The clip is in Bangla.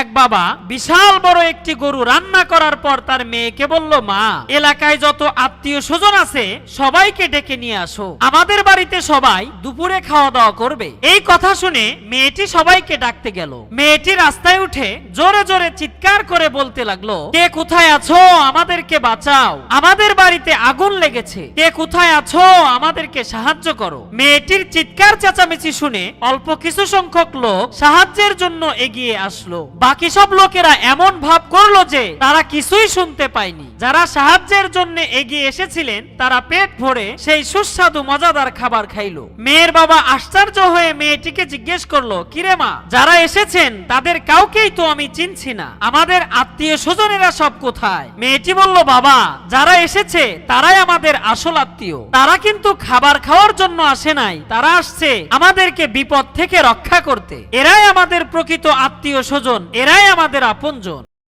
এক বাবা বিশাল বড় একটি গরু রান্না করার পর তার মেয়েকে বলল, মা, এলাকায় যত আত্মীয় স্বজন আছে, সবাইকে ডেকে নিয়ে আসো। আমাদের বাড়িতে সবাই দুপুরে খাওয়া দাওয়া করবে। এই কথা শুনে মেয়েটি সবাইকে ডাকতে গেল। মেয়েটি রাস্তায় উঠে জোরে জোরে চিৎকার করে বলতে লাগল, কে কোথায় আছো? আমাদেরকে বাঁচাও। আমাদের বাড়িতে আগুন লেগেছে। কে কোথায় আছো? আমাদেরকে সাহায্য করো। মেয়েটির চিৎকার চেঁচামেচি শুনে অল্প কিছু সংখ্যক লোক সাহায্যের জন্য এগিয়ে আসলো। বাকি সব লোকেরা এমন ভাব করল যে তারা কিছুই শুনতে পায়নি। যারা সাহায্যের জন্য এগিয়ে এসেছিলেন, তারা পেট ভরে সেই সুস্বাদু, মজাদার খাবার খাইলো। মেয়ের বাবা আশ্চর্য হয়ে মেয়েটিকে জিজ্ঞেস করল, কিরে মা, যারা এসেছেন, তাদের কাউকেই তো আমি চিনছি না। আমাদের আত্মীয় স্বজনেরা সব কোথায়? মেয়েটি বলল, বাবা, যারা এসেছে, তারাই আমাদের আসল আত্মীয়। তারা কিন্তু খাবার খাওয়ার জন্য আসে নাই। তারা আসছে আমাদেরকে বিপদ থেকে রক্ষা করতে। এরাই আমাদের প্রকৃত আত্মীয় স্বজন। এরাই আমাদের আপনজন।